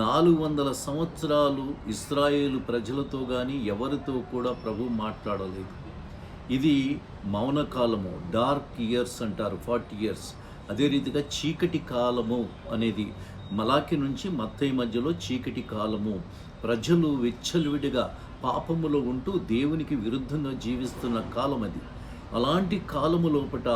నాలుగు వందల సంవత్సరాలు ఇస్రాయేలు ప్రజలతో కానీ ఎవరితో కూడా ప్రభు మాట్లాడలేదు. ఇది మౌనకాలము డార్క్ ఇయర్స్ అంటారు ఫార్టీ ఇయర్స్. అదే రీతిగా చీకటి కాలము అనేది మలాకి నుంచి మత్తయ్య మధ్యలో చీకటి కాలము. ప్రజలు విచ్చలవిడిగా పాపములో ఉంటూ దేవునికి విరుద్ధంగా జీవిస్తున్న కాలం అది అలాంటి కాలము లోపట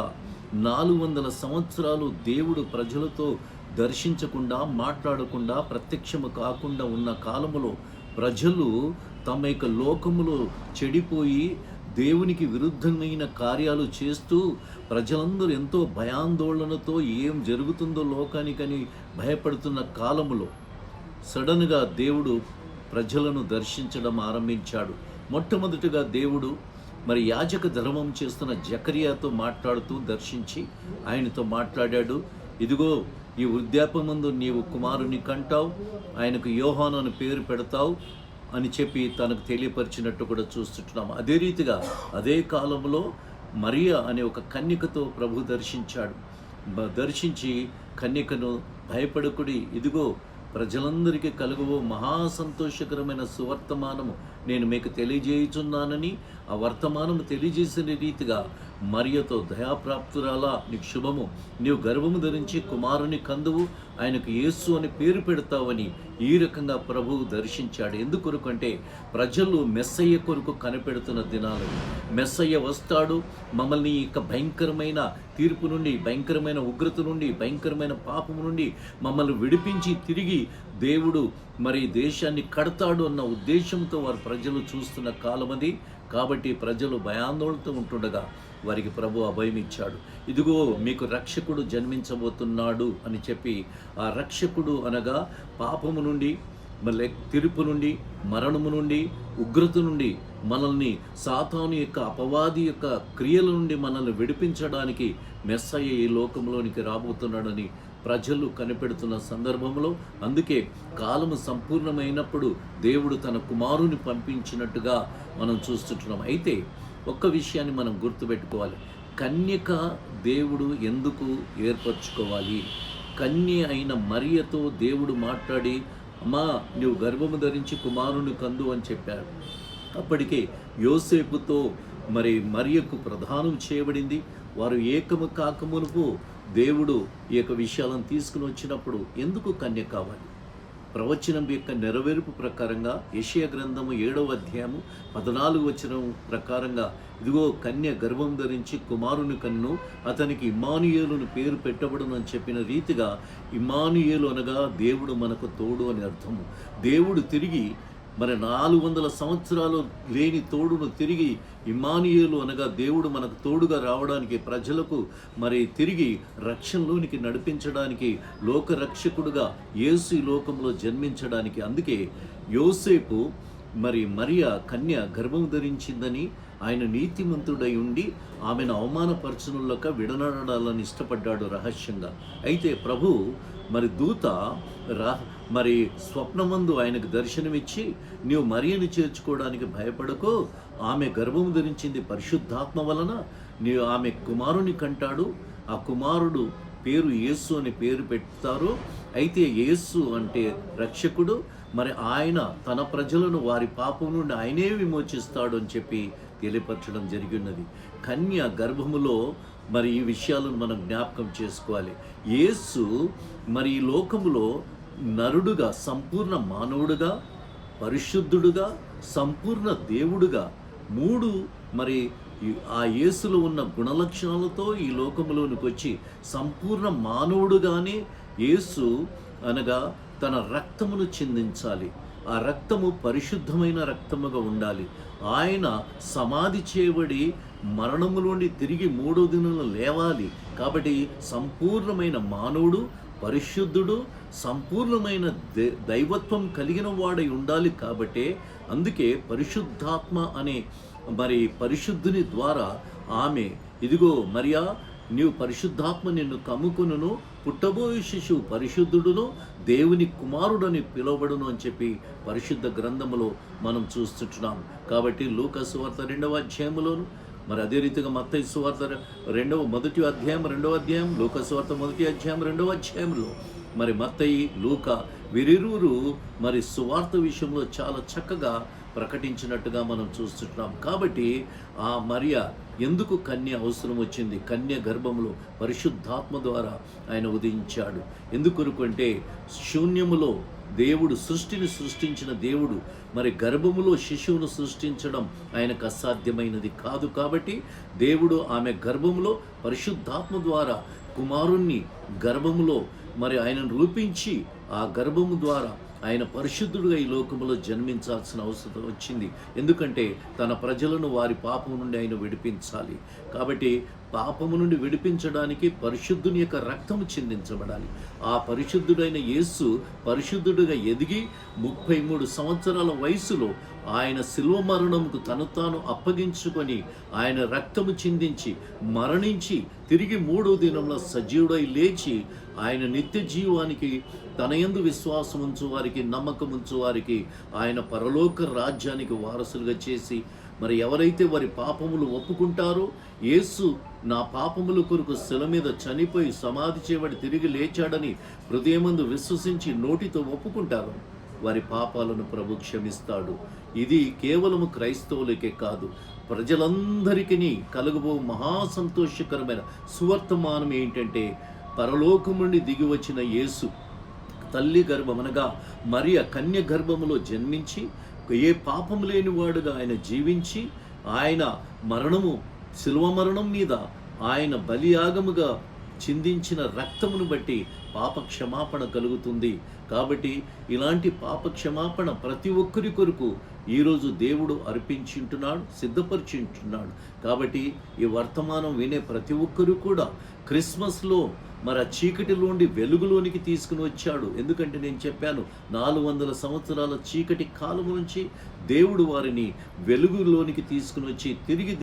నాలుగు వందల సంవత్సరాలు దేవుడు ప్రజలతో దర్శించకుండా మాట్లాడకుండా ప్రత్యక్షము కాకుండా ఉన్న కాలములో ప్రజలు తమ యొక్క లోకములో చెడిపోయి దేవునికి విరుద్ధమైన కార్యాలు చేస్తూ ప్రజలందరూ ఎంతో భయాందోళనతో ఏం జరుగుతుందో లోకానికని భయపడుతున్న కాలములో సడన్గా దేవుడు ప్రజలను దర్శించడం ఆరంభించాడు. మొట్టమొదటిగా దేవుడు మరి యాజక ధర్మం చేస్తున్న జకరియాతో మాట్లాడుతూ దర్శించి ఆయనతో మాట్లాడాడు ఇదిగో ఈ వృద్ధాపమందు నీవు కుమారుని కంటావు ఆయనకు యోహాను అని పేరు పెడతావు అని చెప్పి తనకు తెలియపరిచినట్టు కూడా చూస్తుంటున్నాం. అదే రీతిగా అదే కాలంలో మరియా అనే ఒక కన్యకతో ప్రభు దర్శించాడు. దర్శించి కన్యకను భయపడకుడి. ఇదిగో ప్రజలందరికీ కలుగువో మహా సంతోషకరమైన సువర్తమానము. నేను మీకు తెలియజేయుచున్నానని ఆ వర్తమానం తెలియజేసిన రీతిగా మరియతో దయాప్రాప్తురాలా నీకు శుభము. నీవు గర్వము ధరించి కుమారుని కందువు ఆయనకు యేసు అని పేరు పెడతావని ఈ రకంగా ప్రభువు దర్శించాడు. ఎందుకొరకు అంటే ప్రజలు మెస్సయ్య కొరకు కనిపెడుతున్న దినాలు. మెస్సయ్య వస్తాడు మమ్మల్ని ఇక భయంకరమైన తీర్పు నుండి భయంకరమైన ఉగ్రత నుండి భయంకరమైన పాపము నుండి మమ్మల్ని విడిపించి తిరిగి దేవుడు మరి దేశాన్ని కడతాడు అన్న ఉద్దేశంతో వారు ప్రజలు చూస్తున్న కాలం అది కాబట్టి ప్రజలు భయాందోళనతో ఉంటుండగా వారికి ప్రభు అభయం ఇచ్చాడు. ఇదిగో మీకు రక్షకుడు జన్మించబోతున్నాడు అని చెప్పి ఆ రక్షకుడు అనగా పాపము నుండి మళ్ళీ తిరుపు నుండి మరణము నుండి ఉగ్రత నుండి మనల్ని సాతాను యొక్క అపవాది యొక్క క్రియల నుండి మనల్ని విడిపించడానికి మెస్సయ్య ఈ లోకంలోనికి రాబోతున్నాడని ప్రజలు కనిపెడుతున్న సందర్భంలో అందుకే కాలము సంపూర్ణమైనప్పుడు దేవుడు తన కుమారుని పంపించినట్టుగా మనం చూస్తుంటున్నాం. అయితే ఒక్క విషయాన్ని మనం గుర్తుపెట్టుకోవాలి. కన్యక దేవుడు ఎందుకు ఏర్పరచుకోవాలి? కన్య అయిన మరియతో దేవుడు మాట్లాడి అమ్మా నువ్వు గర్భము ధరించి కుమారుని కందు అని చెప్పాడు. అప్పటికే యోసేపుతో మరి మరియకు ప్రధానం చేయబడింది. వారు ఏకము కాకమునుపు దేవుడు ఈ యొక్క విషయాలను తీసుకుని వచ్చినప్పుడు ఎందుకు కన్య కావాలి? ప్రవచనం యొక్క నెరవేర్పు ప్రకారంగా యెషయా గ్రంథము ఏడవ అధ్యాయము పద్నాలుగు వచనం ప్రకారంగా ఇదిగో కన్య గర్భం ధరించి కుమారుని కన్ను అతనికి ఇమానుయేలును పేరు పెట్టబడును అని చెప్పిన రీతిగా ఇమానుయేలు అనగా దేవుడు మనకు తోడు అని అర్థము. దేవుడు తిరిగి మరి నాలుగు వందల సంవత్సరాలు లేని తోడును తిరిగి ఇమానియేలు అనగా దేవుడు మనకు తోడుగా రావడానికి ప్రజలకు మరి తిరిగి రక్షణలోనికి నడిపించడానికి లోక రక్షకుడుగా యేసు లోకంలో జన్మించడానికి. అందుకే యోసేపు మరి మరియా కన్య గర్భం ధరించిందని ఆయన నీతిమంతుడై ఉండి ఆమెను అవమానపరచనులక విడనాడాలని ఇష్టపడ్డాడు రహస్యంగా. అయితే ప్రభు మరి దూత రా మరి స్వప్నమందు ఆయనకు దర్శనమిచ్చి నీవు మరియను చేర్చుకోవడానికి భయపడకో. ఆమె గర్భం ధరించింది పరిశుద్ధాత్మ వలన నీవు ఆమె కుమారుని కంటాడు. ఆ కుమారుడు పేరు యేసు అని పేరు పెడతారు. అయితే యేసు అంటే రక్షకుడు. మరి ఆయన తన ప్రజలను వారి పాపం నుండి ఆయనే విమోచిస్తాడు అని చెప్పి తెలియపరచడం జరిగినది కన్య గర్భములో మరి ఈ విషయాలను మనం జ్ఞాపకం చేసుకోవాలి. యేసు మరి ఈ లోకములో నరుడుగా సంపూర్ణ మానవుడుగా పరిశుద్ధుడుగా సంపూర్ణ దేవుడుగా మూడు మరి ఆ యేసులో ఉన్న గుణలక్షణాలతో ఈ లోకంలోనికి వచ్చి సంపూర్ణ మానవుడుగానే యేసు అనగా తన రక్తమును చెందించాలి. ఆ రక్తము పరిశుద్ధమైన రక్తముగా ఉండాలి. ఆయన సమాధి చేయబడి మరణములోని తిరిగి మూడో దినంలో లేవాలి. కాబట్టి సంపూర్ణమైన మానవుడు పరిశుద్ధుడు సంపూర్ణమైన దైవత్వం కలిగిన వాడై ఉండాలి కాబట్టే అందుకే పరిశుద్ధాత్మ అనే మరి పరిశుద్ధుని ద్వారా ఆమె ఇదిగో మరియా నీవు పరిశుద్ధాత్మ నిన్ను కమ్ముకును పుట్టబోయే శిశువు పరిశుద్ధుడును దేవుని కుమారుడని పిలువబడును అని చెప్పి పరిశుద్ధ గ్రంథములో మనం చూస్తుంటున్నాం. కాబట్టి లూకసు వార్త రెండవ అధ్యాయములోను మరి అదే రీతిగా మత్త సువార్త రెండవ మొదటి అధ్యాయం రెండవ అధ్యాయం లోక సువార్త మొదటి అధ్యాయం రెండవ అధ్యాయంలో మరి మత్తయి లూక వీరిరువురు మరి సువార్త విషయంలో చాలా చక్కగా ప్రకటించినట్టుగా మనం చూస్తున్నాం. కాబట్టి ఆ మరియ ఎందుకు కన్య అవసరం వచ్చింది? కన్య గర్భంలో పరిశుద్ధాత్మ ద్వారా ఆయన ఉదయించాడు. ఎందుకొరకు అంటే శూన్యములో దేవుడు సృష్టిని సృష్టించిన దేవుడు మరి గర్భములో శిశువును సృష్టించడం ఆయనకు అసాధ్యమైనది కాదు. కాబట్టి దేవుడు ఆమె గర్భములో పరిశుద్ధాత్మ ద్వారా కుమారుణ్ణి గర్భములో మరి ఆయనను రూపించి ఆ గర్భము ద్వారా ఆయన పరిశుద్ధుడుగా ఈ లోకములో జన్మించాల్సిన అవసరం వచ్చింది. ఎందుకంటే తన ప్రజలను వారి పాపము నుండి ఆయన విడిపించాలి. కాబట్టి పాపము నుండి విడిపించడానికి పరిశుద్ధుని యొక్క రక్తము చిందించబడాలి. ఆ పరిశుద్ధుడైన యేసు పరిశుద్ధుడుగా ఎదిగి ముప్పై మూడు సంవత్సరాల వయసులో ఆయన శిల్వ మరణముకు తను తాను అప్పగించుకొని ఆయన రక్తము చిందించి మరణించి తిరిగి మూడో దినంలో సజీవుడై లేచి ఆయన నిత్య జీవానికి తన యందు విశ్వాసం ఉంచు వారికి నమ్మకం ఉంచు వారికి ఆయన పరలోక రాజ్యానికి వారసులుగా చేసి మరి ఎవరైతే వారి పాపములు ఒప్పుకుంటారో యేసు నా పాపముల కొరకు శిల మీద చనిపోయి సమాధి చేయబడి తిరిగి లేచాడని హృదయమందు విశ్వసించి నోటితో ఒప్పుకుంటారు. వారి పాపాలను ప్రభు క్షమిస్తాడు. ఇది కేవలము క్రైస్తవులకే కాదు. ప్రజలందరికీ కలుగబో మహా సంతోషకరమైన సువర్తమానం ఏంటంటే పరలోకం నుండి దిగి వచ్చిన యేసు తల్లి గర్భమనగా మరియ కన్య గర్భములో జన్మించి ఏ పాపం లేనివాడుగా ఆయన జీవించి ఆయన మరణము శిల్వ మరణం మీద ఆయన బలియాగముగా చిందించిన రక్తమును బట్టి పాప క్షమాపణ కలుగుతుంది. కాబట్టి ఇలాంటి పాప క్షమాపణ ప్రతి ఒక్కరి కొరకు ఈరోజు దేవుడు అర్పించుంటున్నాడు సిద్ధపరిచింటున్నాడు. కాబట్టి ఈ వర్తమానం వినే ప్రతి ఒక్కరూ కూడా క్రిస్మస్లో మరి ఆ చీకటిలోండి వెలుగులోనికి తీసుకుని వచ్చాడు. ఎందుకంటే నేను చెప్పాను నాలుగు వందల సంవత్సరాల చీకటి కాలం నుంచి దేవుడు వారిని వెలుగులోనికి తీసుకుని వచ్చి తిరిగి